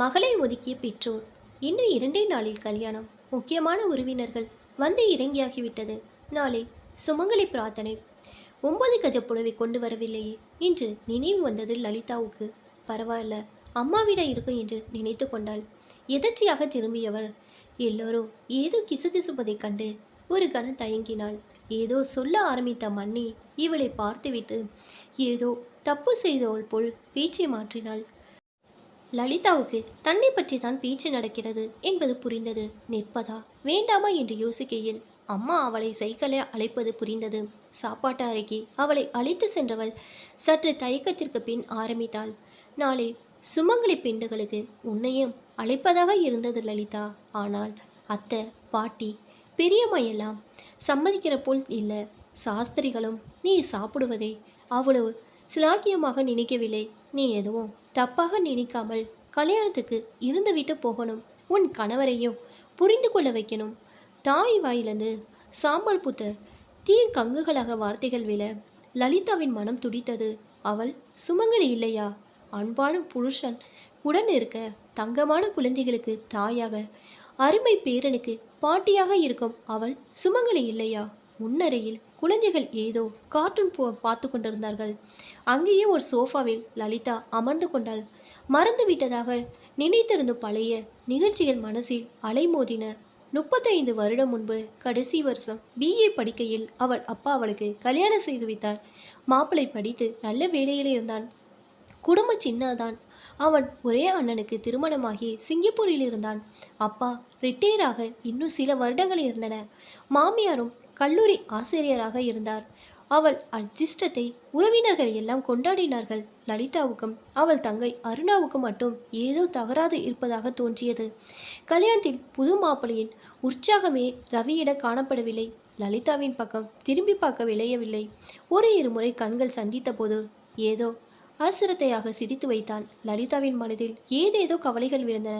மகளை ஒதுக்கிய பெற்றோர். இன்னும் இரண்டே நாளில் கல்யாணம். முக்கியமான உறவினர்கள் வந்து இறங்கியாகிவிட்டது. நாளை சுமங்கலி பிரார்த்தனை. ஒன்பது கஜ புடவை கொண்டு வரவில்லையே இன்று நினைவு வந்தது லலிதாவுக்கு. பரவாயில்ல அம்மாவிட இருக்கும் என்று நினைத்து கொண்டாள். எதர்ச்சியாக திரும்பியவர். எல்லோரும் ஏதோ கிசுகிசுப்பதைக் கண்டு ஒரு கணம் தயங்கினாள். ஏதோ சொல்ல ஆரம்பித்த மன்னி இவளை பார்த்துவிட்டு ஏதோ தப்பு செய்தவள் போல் பேச்சை மாற்றினாள். லலிதாவுக்கு தன்னை பற்றி தான் பேச்சு நடக்கிறது என்பது புரிந்தது. நிற்பதா? வேண்டாமா? என்று யோசிக்கையில் அம்மா அவளை சைக்கிளை அழைப்பது புரிந்தது. சாப்பாட்டு அறைக்கு அவளை அழைத்து சென்றவள் சற்று தயக்கத்திற்கு பின் ஆரம்பித்தாள். நாளை சுமங்கலி பெண்டுகளுக்கு உன்னையும் அழைப்பதாக இருந்தது லலிதா. ஆனால் அத்தை பாட்டி பெரியம்மா எல்லாம் சம்மதிக்கிற போல் இல்லை. சாஸ்திரிகளும் நீ சாப்பிடுவதை அவ்வளவு சிலாக்கியமாக நினைக்கவில்லை. நீ எதுவும் தப்பாக நினைக்காமல் கல்யாணத்துக்கு இருந்துவிட்டு போகணும். உன் கணவரையும் புரிந்து கொள்ள வைக்கணும். தாய் வாயிலிருந்து சாம்பல் புத்த தீ கங்குகளாக வார்த்தைகள் விழ லலிதாவின் மனம் துடித்தது. அவள் சுமங்கலி இல்லையா? அன்பான புருஷன். உடன் இருக்க தங்கமான குழந்தைகளுக்கு தாயாக அருமை பேரனுக்கு பாட்டியாக இருக்கும் அவள். சுமங்கலி இல்லையா? முன்னரையில் குழந்தைகள் ஏதோ கார்ட்டூன் போ பார்த்து கொண்டிருந்தார்கள். அங்கேயே ஒரு சோஃபாவில் லலிதா அமர்ந்து கொண்டாள். மறந்து விட்டதாக நினைத்திருந்த பழைய நிகழ்ச்சிகள் மனசில் அலைமோதின. முப்பத்தைந்து வருடம் முன்பு கடைசி வருஷம் பிஏ படிக்கையில் அவள் அப்பா அவளுக்கு கல்யாணம் செய்து வைத்தார். மாப்பிளை படித்து நல்ல வேலையில் இருந்தான். குடும்ப சின்னதான் அவன் ஒரே அண்ணனுக்கு திருமணமாகி சிங்கப்பூரில் இருந்தான். அப்பா ரிட்டையராக இன்னும் சில வருடங்கள் இருந்தன. மாமியாரும் கல்லூரி ஆசிரியராக இருந்தார். அவள் அதிர்ஷ்டத்தை உறவினர்கள் எல்லாம் கொண்டாடினார்கள். லலிதாவுக்கும் அவள் தங்கை அருணாவுக்கும் மட்டும் ஏதோ தவறாது இருப்பதாக தோன்றியது. கல்யாணத்தில் புது மாப்பிளையின் உற்சாகமே ரவியிட காணப்படவில்லை. லலிதாவின் பக்கம் திரும்பி பார்க்க விளையவில்லை. ஒரு இருமுறை கண்கள் சந்தித்த போது ஏதோ அசிரத்தையாக சிரித்து வைத்தான். லலிதாவின் மனதில் ஏதேதோ கவலைகள் விழுந்தன.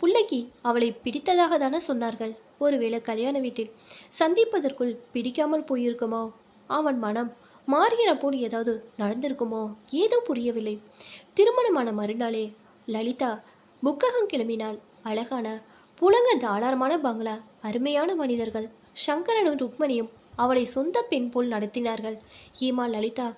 புள்ளைக்கு அவளை பிடித்ததாக தானே சொன்னார்கள். ஒருவேளை கல்யாண வீட்டில் சந்திப்பதற்குள் பிடிக்காமல் போயிருக்குமோ? அவன் மனம் மாறுகிற போல் ஏதாவது நடந்திருக்குமோ? ஏதோ புரியவில்லை. திருமணமான மறுநாளே லலிதா புக்ககம் கிளம்பினாள். அழகான புலங்க தாளாரமான பங்களா அருமையான மனிதர்கள். சங்கரனும் ருக்மணியும் அவளை சொந்த பெண் போல் நடத்தினார்கள். ஏமா லலிதா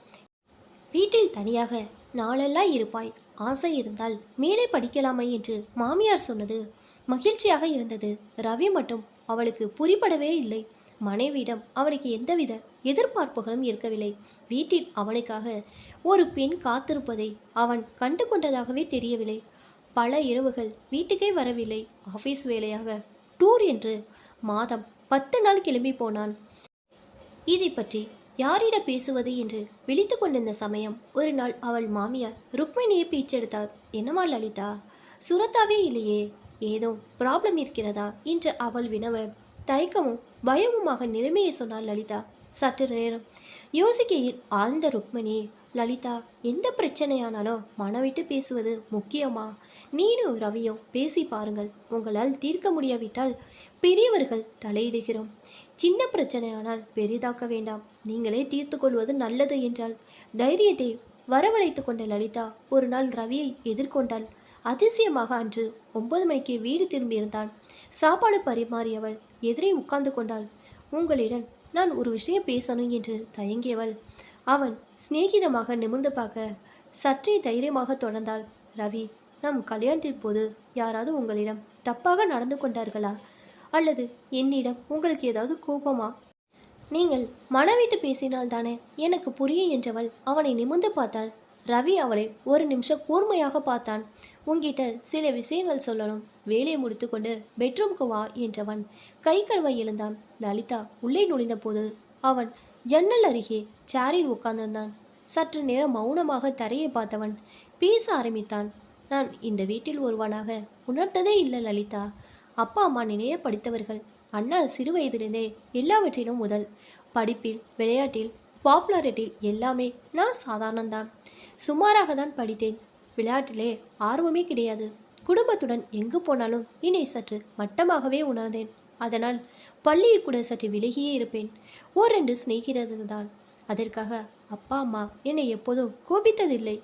வீட்டில் தனியாக நாளெல்லாம் இருப்பாய். ஆசை இருந்தால் மேலே படிக்கலாமே என்று மாமியார் சொன்னது மகிழ்ச்சியாக இருந்தது. ரவி மட்டும் அவளுக்கு புரிபடவே இல்லை. மனைவியிடம் அவளுக்கு எந்தவித எதிர்பார்ப்புகளும் இருக்கவில்லை. வீட்டில் அவனுக்காக ஒரு பெண் காத்திருப்பதை அவன் கண்டு கொண்டதாகவே தெரியவில்லை. பல இரவுகள் வீட்டுக்கே வரவில்லை. ஆஃபீஸ் வேலையாக டூர் என்று மாதம் பத்து நாள் கிளம்பி போனான். இதை பற்றி யாரிடம் பேசுவது என்று விழித்து கொண்டிருந்த சமயம் ஒரு நாள் அவள் மாமியார் ருக்மிணியை பேச்செடுத்தாள். என்னம்மா லலிதா? சுரத்தாவே இல்லையே. ஏதோ ப்ராப்ளம் இருக்கிறதா? என்று அவள் வினவ தயக்கமும் பயமுமாக நிலைமையை சொன்னாள் லலிதா. சற்று நேரம் யோசிக்கையில் ஆழ்ந்த ருக்மிணி லலிதா எந்த பிரச்சனையானாலும் மனவிட்டு பேசுவது முக்கியமா? நீனும் ரவியும் பேசி பாருங்கள். உங்களால் தீர்க்க முடியாவிட்டால் பெரியவர்கள் தலையிடுகிறோம். சின்ன பிரச்சனையானால் பெரிதாக்க வேண்டாம். நீங்களே தீர்த்து கொள்வது நல்லது என்றால் தைரியத்தை வரவழைத்து கொண்ட லலிதா ஒரு நாள் ரவியை எதிர்கொண்டாள். அதிசயமாக அன்று ஒன்பது மணிக்கு வீடு திரும்பியிருந்தான் சாப்பாடு பரிமாறியவள் எதிரே உட்கார்ந்து கொண்டாள். உங்களிடம் நான் ஒரு விஷயம் பேசணும் என்று தயங்கியவள். அவன் சிநேகிதமாக நிமிர்ந்து பார்க்க சற்றே தைரியமாக தொடர்ந்தாள். ரவி நம் கல்யாணத்தின் போது யாராவது உங்களிடம் தப்பாக நடந்து கொண்டார்களா? அல்லது என்னிடம் உங்களுக்கு ஏதாவது கோபமா? நீங்கள் மனவிட்டு பேசினால் தானே எனக்கு புரியும் என்றவள் அவனை நிமிர்ந்து பார்த்தாள். ரவி அவளை ஒரு நிமிஷம் கூர்மையாக பார்த்தான். உன்கிட்ட சில விஷயங்கள் சொல்லணும். வேலையை முடித்துக்கொண்டு பெட்ரூம்க்கு வா என்றவன் கை கழுவை எழுந்தான். லலிதா உள்ளே நுழைந்த போது அவன் ஜன்னல் அருகே சேரில் உட்கார்ந்திருந்தான். சற்று நேரம் மௌனமாக தரையை பார்த்தவன் பேச ஆரம்பித்தான். நான் இந்த வீட்டில் ஒருவனாக உணர்த்ததே இல்லை லலிதா. அப்பா அம்மா நினைய படித்தவர்கள் அண்ணா சிறு வயதிலிருந்தே எல்லாவற்றிலும் முதல். படிப்பில் விளையாட்டில் பாப்புலாரிட்டியில் எல்லாமே நான் சாதாரணம்தான். சுமாராக தான் படித்தேன். விளையாட்டிலே ஆர்வமே கிடையாது. குடும்பத்துடன் எங்கு போனாலும் என்னை சற்று மட்டமாகவே உணர்ந்தேன். அதனால் பள்ளியில் கூட சற்று விலகியே இருப்பேன். ஓர் ரெண்டு சிநேகிதர்கள் தான் அதற்காக அப்பா அம்மா என்னை எப்போதும் கோபித்ததில்லை.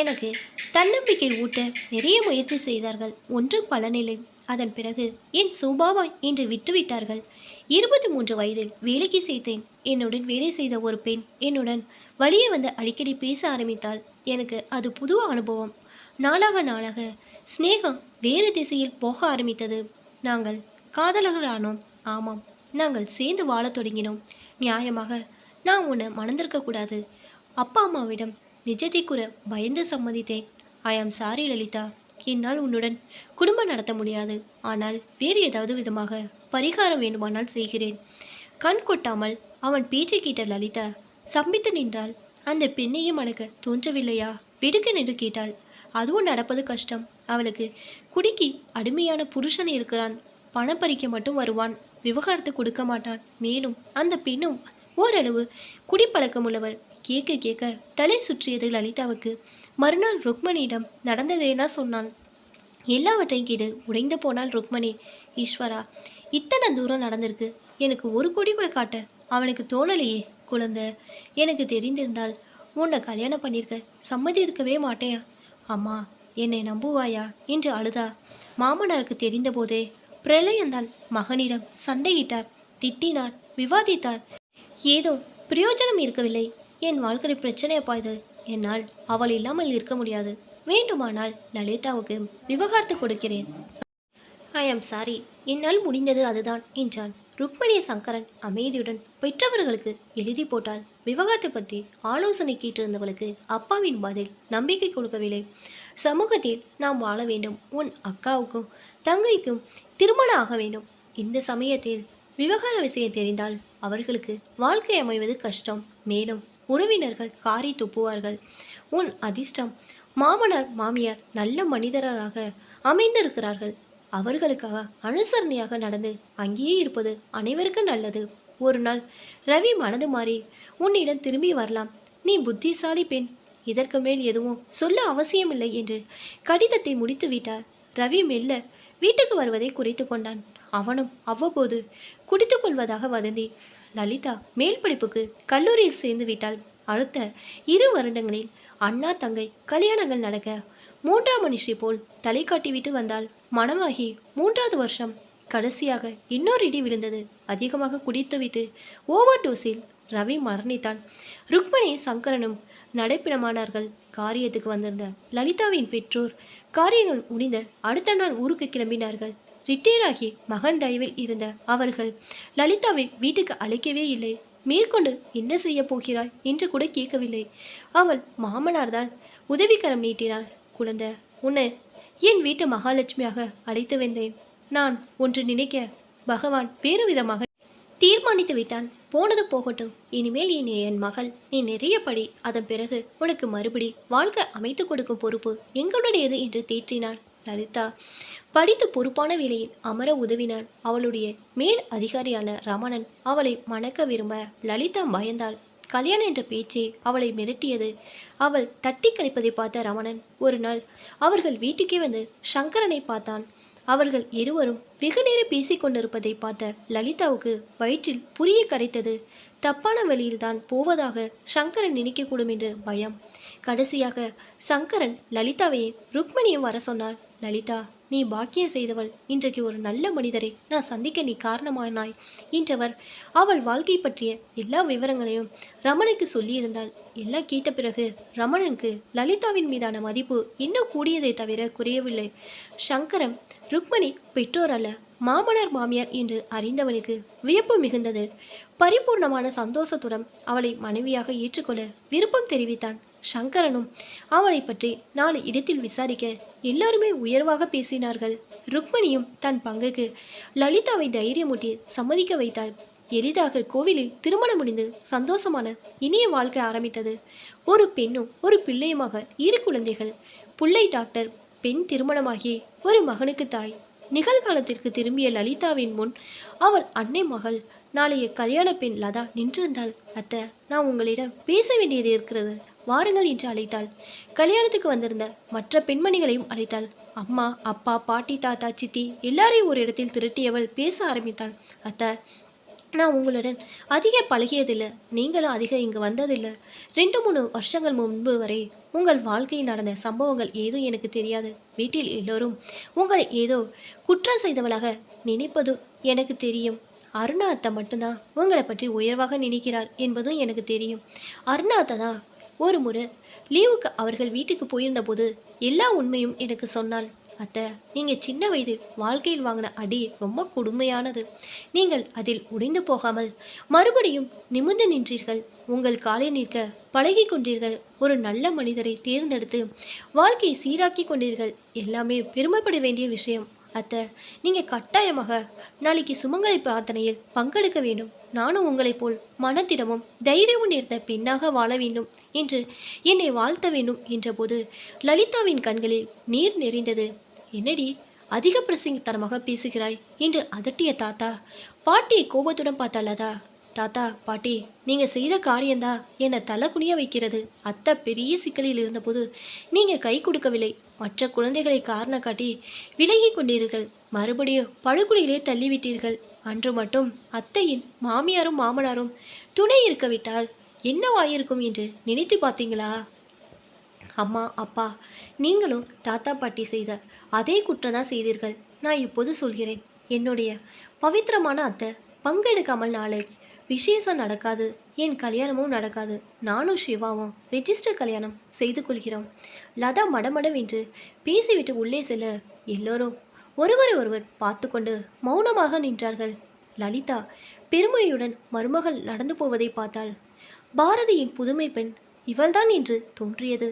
எனக்கு தன்னம்பிக்கை ஊட்ட நிறைய முயற்சி செய்தார்கள். ஒன்றும் பலனில்லை. அதன் பிறகு என் சுபாவம் என்று விட்டுவிட்டார்கள். இருபத்தி மூன்று வயதில் வேலைக்கு சேர்த்தேன். என்னுடன் வேலை செய்த ஒரு பெண் என்னுடன் வழியே வந்து அடிக்கடி பேச ஆரம்பித்தால் எனக்கு அது புது அனுபவம். நாளாக நாளாக சிநேகம் வேறு திசையில் போக ஆரம்பித்தது. நாங்கள் காதலர்களானோம். ஆமாம் நாங்கள் சேர்ந்து வாழத் தொடங்கினோம். நியாயமாக நான் உன்னை மணந்திருக்க கூடாது. அப்பா அம்மாவிடம் நிஜத்தை கூற பயந்து சம்மதித்தேன். ஐ ஆம் சாரி லலிதா என்னால் உன்னுடன் குடும்பம் நடத்த முடியாது. ஆனால் வேறு ஏதாவது விதமாக பரிகாரம் வேண்டுமானால் செய்கிறேன். கண் கொட்டாமல் அவன் பேச்சை கேட்ட லலிதா சம்பித்து நின்றாள். அந்த பெண்ணையும் அடக்க தோன்றவில்லையா? வெடுக்க நின்று கேட்டாள். அதுவும் நடப்பது கஷ்டம். அவளுக்கு குடிக்கி அடிமையான புருஷன் இருக்கிறான். பணம் பறிக்க மட்டும் வருவான். விவகாரத்தை கொடுக்க மாட்டான். மேலும் அந்த பெண்ணும் ஓரளவு குடிப்பழக்கம் உள்ளவள் கேட்க கேட்க தலை சுற்றியது லலிதாவுக்கு. மறுநாள் ருக்மணியிடம் நடந்ததேனா சொன்னான்? எல்லாவற்றையும் கேடு உடைந்து போனால் ருக்மணி. ஈஸ்வரா இத்தனை தூரம் நடந்திருக்கு. எனக்கு ஒரு கொடி கூட காட்ட அவனுக்கு தோணலையே குழந்தை. எனக்கு தெரிந்திருந்தால் உன்னை கல்யாணம் பண்ணியிருக்க சம்மதி இருக்கவே மாட்டேன். அம்மா என்னை நம்புவாயா? என்று அழுதா. மாமனாருக்கு தெரிந்தபோதே பிரளயந்தான் மகனிடம் சண்டையிட்டார் திட்டினார் விவாதித்தார். ஏதோ பிரயோஜனம் இருக்கவில்லை. என் வாழ்க்கை பிரச்சனையப்பா இது. என்னால் அவள் இல்லாமல் இருக்க முடியாது. வேண்டுமானால் லலிதாவுக்கு விவகாரத்து கொடுக்கிறேன். ஐ ஆம் சாரி என்னால் முடிந்தது அதுதான் என்றான். ருக்மணிய சங்கரன் அமைதியுடன் பெற்றவர்களுக்கு எழுதி போட்டால் விவகாரத்தை பற்றி ஆலோசனை கேட்டிருந்தவளுக்கு அப்பாவின் பதில் நம்பிக்கை கொடுக்கவில்லை. சமூகத்தில் நாம் வாழ வேண்டும். உன் அக்காவுக்கும் தங்கைக்கும் திருமணம் ஆக வேண்டும். இந்த சமயத்தில் விவகார விஷயம் தெரிந்தால் அவர்களுக்கு வாழ்க்கை அமைவது கஷ்டம். மேலும் உறவினர்கள் காரி துப்புவார்கள். உன் அதிர்ஷ்டம். மாமனார் மாமியார் நல்ல மனிதராக அமைந்திருக்கிறார்கள். அவர்களுக்காக அனுசரணையாக நடந்து அங்கேயே இருப்பது அனைவருக்கும் நல்லது. ஒரு நாள் ரவி மனது மாறி உன்னிடம் திரும்பி வரலாம். நீ புத்திசாலி பெண். இதற்கு மேல் எதுவும் சொல்ல அவசியமில்லை என்று கடிதத்தை முடித்து விட்டார். ரவி மெல்ல வீட்டுக்கு வருவதை குறைத்து கொண்டான். அவனும் அவ்வப்போது குடித்துக்கொள்வதாக வதந்தி லலிதா மேல் படிப்புக்கு கல்லூரியில் சேர்ந்து விட்டாள். அடுத்த இரு வருடங்களில் அண்ணா தங்கை கல்யாணங்கள் நடக்க மூன்றாம் மனுஷி போல் தலை காட்டிவிட்டு வந்தால் மனமாகி மூன்றாவது வருஷம் கடைசியாக இன்னொரு இடி விழுந்தது. அதிகமாக குடித்துவிட்டு ஓவர் டோஸில் ரவி மரணித்தான். ருக்மணி சங்கரனும் நடைப்பிடமானார்கள். காரியத்துக்கு வந்திருந்த லலிதாவின் பெற்றோர் காரியங்கள் முடிந்த அடுத்த நாள் ஊருக்கு கிளம்பினார்கள். ரிட்டையர் ஆகி மகன் தயவில் இருந்த அவர்கள் லலிதாவை வீட்டுக்கு அழைக்கவே இல்லை. மேற்கொண்டு என்ன செய்ய போகிறாய்? என்று கூட கேட்கவில்லை. அவள் மாமனார்தான் உதவிக்கரம் நீட்டினாள் குழந்தை உன்னை என் வீட்டு மகாலட்சுமியாக அழைத்து வந்தேன். நான் ஒன்று நினைக்க பகவான் வேறு விதமாக தீர்மானித்து விட்டான். போனது போகட்டும். இனிமேல் நீ என் மகள். நீ நிறைய படி அதன் பிறகு உனக்கு மறுபடி வாழ்க்கை அமைத்து கொடுக்கும் பொறுப்பு எங்களுடையது என்று தேற்றினாள். லலிதா. படித்து பொறுப்பான வேலையில் அமர உதவினார் அவளுடைய மேல் அதிகாரியான ரமணன் அவளை மணக்க விரும்ப லலிதா பயந்தாள். கல்யாணம் என்ற பேச்சே அவளை மிரட்டியது. அவள் தட்டி கழிப்பதை பார்த்த ரமணன் ஒரு நாள் அவர்கள் வீட்டுக்கே வந்து சங்கரனை பார்த்தான். அவர்கள் இருவரும் வெகு நேரம் பேசிக் கொண்டிருப்பதை பார்த்த லலிதாவுக்கு வயிற்றில் புரிய கரைத்தது. தப்பான வழியில்தான் போவதாக சங்கரன் நினைக்கக்கூடும் என்று பயம். கடைசியாக சங்கரன் லலிதாவையும் ருக்மணியும் வர சொன்னார் லலிதா நீ பாக்கியம் செய்தவள். இன்றைக்கு ஒரு நல்ல மனிதரை நான் சந்திக்க நீ காரணமானாய். என்றவர் அவள் வாழ்க்கை பற்றிய எல்லா விவரங்களையும் ரமணுக்கு சொல்லியிருந்தாள். எல்லாம் கேட்ட பிறகு ரமணனுக்கு லலிதாவின் மீதான மதிப்பு இன்னும் கூடியதை தவிர குறையவில்லை. சங்கரம் ருக்மணி பெற்றோர் அல்ல மாமனார் மாமியார் என்று அறிந்தவனுக்கு வியப்பு மிகுந்தது. பரிபூர்ணமான சந்தோஷத்துடன் அவளை மனைவியாக ஏற்றுக்கொள்ள விருப்பம் தெரிவித்தான். சங்கரனும் அவனை பற்றி நாலு இடத்தில் விசாரிக்க எல்லாருமே உயர்வாக பேசினார்கள். ருக்மணியும் தன் பங்குக்கு லலிதாவை தைரியமூட்டி சம்மதிக்க வைத்தாள். எளிதாக கோவிலில் திருமணம் முடிந்து சந்தோஷமான இனிய வாழ்க்கை ஆரம்பித்தது. ஒரு பெண்ணும் ஒரு பிள்ளையுமாக இரு குழந்தைகள். புள்ளை டாக்டர் பெண் திருமணமாகி ஒரு மகனுக்கு தாய். நிகழ்காலத்திற்கு திரும்பிய லலிதாவின் முன் அவள் அன்னை மகள் நாளைய கல்யாண பெண் லதா நின்றிருந்தாள். அத்தை நான் உங்களிடம் பேச வேண்டியது இருக்கிறது. வாருங்கள் என்று அழைத்தாள். கல்யாணத்துக்கு வந்திருந்த மற்ற பெண்மணிகளையும் அழைத்தாள். அம்மா அப்பா பாட்டி தாத்தா சித்தி எல்லாரையும் ஒரு இடத்தில் திரட்டியவள் பேச ஆரம்பித்தாள். அத்தை நான் உங்களுடன் அதிக பழகியதில்லை. நீங்களும் அதிகம் இங்கு வந்ததில்லை. ரெண்டு மூணு வருஷங்கள் முன்பு வரை உங்கள் வாழ்க்கையில் நடந்த சம்பவங்கள் ஏதும் எனக்கு தெரியாது. வீட்டில் எல்லோரும் உங்களை ஏதோ குற்றம் செய்தவளாக நினைப்பது எனக்கு தெரியும். அருணா அத்தை மட்டும்தான் உங்களை பற்றி உயர்வாக நினைக்கிறார் என்பதும் எனக்கு தெரியும். அருணா அத்தை தான் ஒரு முறை லீவுக்கு அவர்கள் வீட்டுக்கு போயிருந்தபோது எல்லா உண்மையும் எனக்கு சொன்னாள். அத்தை நீங்கள் சின்ன வயதில் வாழ்க்கையில் வாங்கின அடி ரொம்ப கொடுமையானது. நீங்கள் அதில் உடைந்து போகாமல் மறுபடியும் நிமிர்ந்து நின்றீர்கள். உங்கள் காலை நிற்க பழகி கொண்டீர்கள். ஒரு நல்ல மனிதரை தேர்ந்தெடுத்து வாழ்க்கையை சீராக்கி கொண்டீர்கள். எல்லாமே பெருமைப்பட வேண்டிய விஷயம். அத்தை நீங்கள் கட்டாயமாக நாளைக்கு சுமங்கலி பிரார்த்தனையில் பங்கெடுக்க வேண்டும். நானும் உங்களைப் போல் மனத்திடமும் தைரியமும் நேர்ந்த பெண்ணாக வாழ வேண்டும் என்று என்னை வாழ்த்த வேண்டும் என்றபோது லலிதாவின் கண்களில் நீர் நெறிந்தது. என்னடி அதிக பிரசங்கத்தனமாக பேசுகிறாய் என்று அதட்டிய தாத்தா பாட்டியை கோபத்துடன் பார்த்தாலதா தாத்தா பாட்டி நீங்கள் செய்த காரியம்தான் என்னை தலை குனிய வைக்கிறது. அத்தை பெரிய சிக்கலில் இருந்தபோது நீங்கள் கை கொடுக்கவில்லை. மற்ற குழந்தைகளை காரணம் காட்டி விலகி கொண்டீர்கள். மறுபடியும் படுகொலையிலே தள்ளிவிட்டீர்கள். அன்று மட்டும் அத்தையின் மாமியாரும் மாமனாரும் துணை இருக்கவிட்டால் என்னவாயிருக்கும் என்று நினைத்து பார்த்தீங்களா? அம்மா அப்பா நீங்களும் தாத்தா பாட்டி செய்த அதே குற்றம் தான் செய்தீர்கள். நான் இப்போது சொல்கிறேன். என்னுடைய பவித்திரமான அத்தை பங்கெடுக்காமல் நாளை விசேஷம் நடக்காது. என் கல்யாணமும் நடக்காது. நானும் சிவாவும் ரெஜிஸ்டர் கல்யாணம் செய்து கொள்கிறோம். லதா மடமடவென்று பேசிவிட்டு உள்ளே செல்ல எல்லோரும் ஒருவரை ஒருவர் பார்த்து கொண்டு மௌனமாக நின்றார்கள். லலிதா பெருமையுடன் மருமகள் நடந்து போவதை பார்த்தாள். பாரதியின் புதுமை பெண் இவள்தான் என்று தோன்றியது.